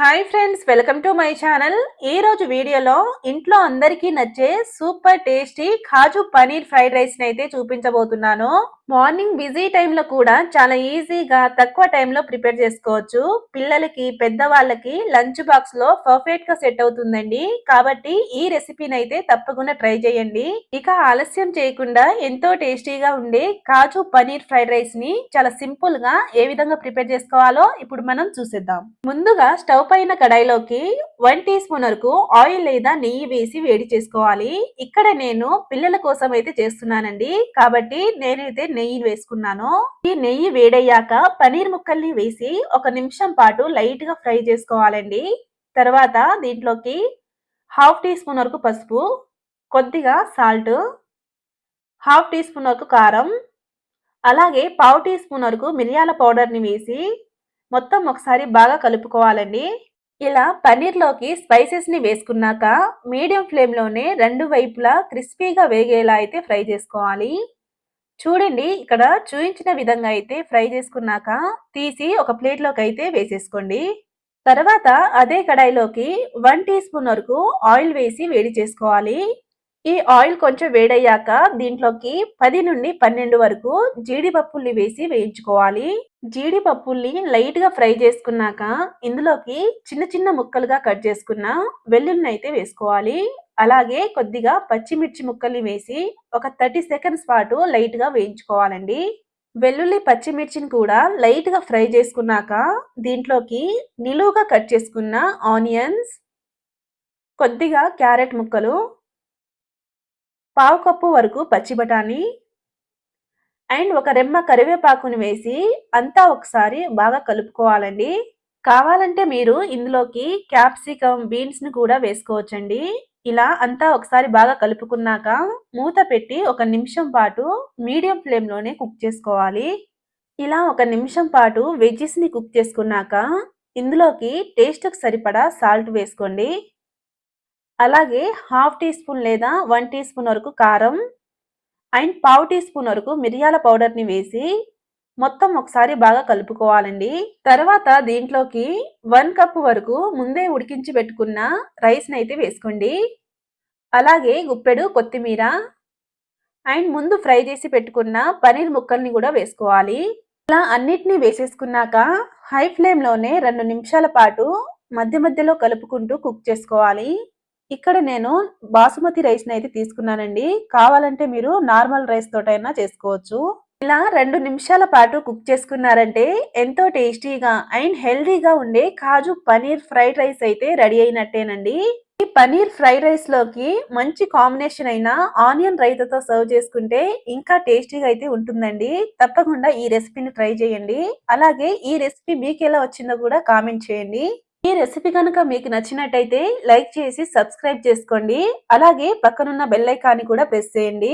Hi friends welcome to my channel ఈ రోజు వీడియోలో ఇంట్లో అందరికీ నచ్చే super tasty kaju paneer fried రైస్ని అయితే చూపించబోతున్నాను. మార్నింగ్ బిజీ టైంలో కూడా చాలా ఈజీగా తక్కువ టైంలో ప్రిపేర్ చేసుకోవచ్చు. పిల్లలకి పెద్దవాళ్ళకి లంచ్ బాక్స్లో పర్ఫెక్ట్గా సెట్ అవుతుందండి. కాబట్టి ఈ రెసిపీని అయితే తప్పకుండా ట్రై చేయండి. ఇక ఆలస్యం చేయకుండా ఎంతో టేస్టీగా ఉండే కాజు పనీర్ ఫ్రైడ్ రైస్ని చాలా సింపుల్గా ఏ విధంగా ప్రిపేర్ చేసుకోవాలో ఇప్పుడు మనం చూసేద్దాం. ముందుగా స్టవ్ పైన కడాయిలోకి వన్ టీ స్పూన్ వరకు ఆయిల్ లేదా నెయ్యి వేసి వేడి చేసుకోవాలి. ఇక్కడ నేను పిల్లల కోసం అయితే చేస్తున్నానండి. కాబట్టి నేనైతే నెయ్యి వేసుకున్నాను. ఈ నెయ్యి వేడయ్యాక పనీర్ ముక్కల్ని వేసి ఒక నిమిషం పాటు లైట్గా ఫ్రై చేసుకోవాలండి. తర్వాత దీంట్లోకి హాఫ్ టీ స్పూన్ వరకు పసుపు కొద్దిగా సాల్ట్ హాఫ్ టీ స్పూన్ వరకు కారం అలాగే పావు టీ స్పూన్ వరకు మిరియాల పౌడర్ని వేసి మొత్తం ఒకసారి బాగా కలుపుకోవాలండి. ఇలా పన్నీర్లోకి స్పైసెస్ని వేసుకున్నాక మీడియం ఫ్లేమ్లోనే రెండు వైపులా క్రిస్పీగా వేగేలా అయితే ఫ్రై చేసుకోవాలి. చూడండి ఇక్కడ చూపించిన విధంగా అయితే ఫ్రై చేసుకున్నాక తీసి ఒక ప్లేట్లోకి అయితే వేసేసుకోండి. తర్వాత అదే కడాయిలోకి వన్ టీ స్పూన్ వరకు ఆయిల్ వేసి వేడి చేసుకోవాలి. ఈ ఆయిల్ కొంచెం వేడయ్యాక దీంట్లోకి పది నుండి పన్నెండు వరకు జీడిపప్పుల్ని వేసి వేయించుకోవాలి. జీడిపప్పుల్ని లైట్గా ఫ్రై చేసుకున్నాక ఇందులోకి చిన్న చిన్న ముక్కలుగా కట్ చేసుకున్న వెల్లుల్ని అయితే వేసుకోవాలి. అలాగే కొద్దిగా పచ్చిమిర్చి ముక్కల్ని వేసి ఒక థర్టీ సెకండ్స్ పాటు లైట్గా వేయించుకోవాలండి. వెల్లుల్లి పచ్చిమిర్చిని కూడా లైట్గా ఫ్రై చేసుకున్నాక దీంట్లోకి నిలువుగా కట్ చేసుకున్న ఆనియన్స్ కొద్దిగా క్యారెట్ ముక్కలు పావు కప్పు వరకు పచ్చి బఠానీ అండ్ ఒక రెమ్మ కరివేపాకుని వేసి అంతా ఒకసారి బాగా కలుపుకోవాలండి. కావాలంటే మీరు ఇందులోకి క్యాప్సికమ్ బీన్స్ని కూడా వేసుకోవచ్చండి. ఇలా అంతా ఒకసారి బాగా కలుపుకున్నాక మూత పెట్టి ఒక నిమిషం పాటు మీడియం ఫ్లేమ్లోనే కుక్ చేసుకోవాలి. ఇలా ఒక నిమిషం పాటు వెజ్జెస్ని కుక్ చేసుకున్నాక ఇందులోకి టేస్ట్కి సరిపడా సాల్ట్ వేసుకోండి. అలాగే హాఫ్ టీ స్పూన్ లేదా వన్ టీ స్పూన్ వరకు కారం అండ్ పావు టీ స్పూన్ వరకు మిరియాల పౌడర్ని వేసి మొత్తం ఒకసారి బాగా కలుపుకోవాలండి. తర్వాత దీంట్లోకి వన్ కప్ వరకు ముందే ఉడికించి పెట్టుకున్న రైస్ని అయితే వేసుకోండి. అలాగే గుప్పెడు కొత్తిమీర అండ్ ముందు ఫ్రై చేసి పెట్టుకున్న పనీర్ ముక్కల్ని కూడా వేసుకోవాలి. ఇలా అన్నిటినీ వేసేసుకున్నాక హై ఫ్లేమ్లోనే రెండు నిమిషాల పాటు మధ్య మధ్యలో కలుపుకుంటూ కుక్ చేసుకోవాలి. ఇక్కడ నేను బాసుమతి రైస్ని అయితే తీసుకున్నానండి. కావాలంటే మీరు నార్మల్ రైస్ తోటైనా చేసుకోవచ్చు. ఇలా రెండు నిమిషాల పాటు కుక్ చేసుకున్నారంటే ఎంతో టేస్టీగా అండ్ హెల్దీగా ఉండే కాజు పనీర్ ఫ్రైడ్ రైస్ అయితే రెడీ అయినట్టేనండి. ఈ పనీర్ ఫ్రైడ్ రైస్లోకి మంచి కాంబినేషన్ అయిన ఆనియన్ రైతాతో సర్వ్ చేసుకుంటే ఇంకా టేస్టీగా అయితే ఉంటుందండి. తప్పకుండా ఈ రెసిపీని ట్రై చేయండి. అలాగే ఈ రెసిపీ మీకు ఎలా వచ్చిందో కూడా కామెంట్ చేయండి. ఈ రెసిపీ కనుక మీకు నచ్చినట్టయితే లైక్ చేసి సబ్స్క్రైబ్ చేసుకోండి. అలాగే పక్కనున్న బెల్ ఐకాన్ని కూడా ప్రెస్ చేయండి.